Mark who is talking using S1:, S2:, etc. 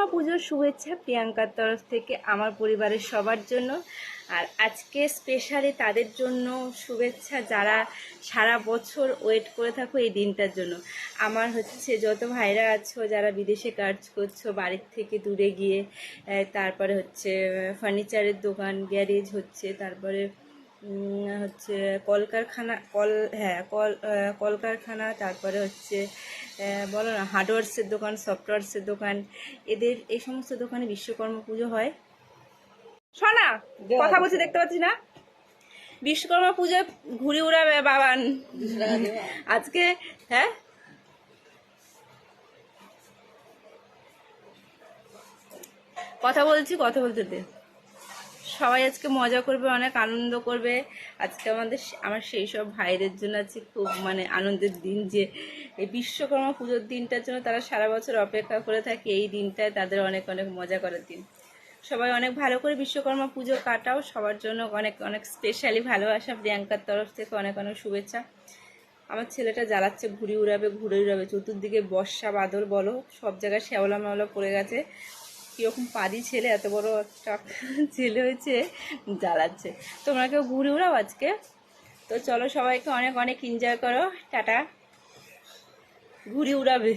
S1: বিশ্বকর্মা পুজোর শুভেচ্ছা প্রিয়াঙ্কার তরফ থেকে আমার পরিবারের সবার জন্য। আর আজকে স্পেশালি তাদের জন্য শুভেচ্ছা যারা সারা বছর ওয়েট করে থাকো এই দিনটার জন্য। আমার হচ্ছে যত ভাইরা আছো, যারা বিদেশে কাজ করছ, বাড়ির থেকে দূরে গিয়ে তারপরে হচ্ছে ফার্নিচারের দোকান গ্যারেজ হচ্ছে, তারপরে হচ্ছে কলকারখানা কল হ্যাঁ কল কলকারখানা তারপরে হচ্ছে বলো না হার্ডওয়ার্সের দোকান সফটওয়্যার্সের দোকান এদের এই সমস্ত দোকানে বিশ্বকর্মা পুজো হয়। শোনা কথা বলছি দেখতে পাচ্ছি না? বিশ্বকর্মা পুজোয় ঘুরে উড়াবে বাবান। আজকে হ্যাঁ? কথা বলছি কথা বলতে দে। সবাই আজকে মজা করবে, অনেক আনন্দ করবে। আজকে আমাদের আমার সেই সব ভাইদের জন্য আছে খুব মানে আনন্দের দিন যে এই বিশ্বকর্মা পুজোর দিনটার জন্য তারা সারা বছর অপেক্ষা করে থাকে এই দিনটায় তাদের অনেক অনেক মজা করার দিন। সবাই অনেক ভালো করে বিশ্বকর্মা পুজো কাটাও, সবার জন্য অনেক অনেক স্পেশালি ভালোবাসা প্রিয়াঙ্কার তরফ থেকে অনেক অনেক শুভেচ্ছা। আমার ছেলেটা জ্বালাচ্ছে ঘুরি উড়াবে ঘুরে উড়াবে, চতুর্দিকে বর্ষা, বাদল বলো, সব জায়গায় শ্যাওলা মেওলা পড়ে গেছে। কীরকম পারি ছেলে, এত বড় একটা ছেলে হয়েছে, জ্বালাচ্ছে। তোমরা কেউ ঘুরে উড়াও আজকে? তো চলো সবাইকে অনেক অনেক এনজয় করো। টাটা। ঘুরে উড়াবে।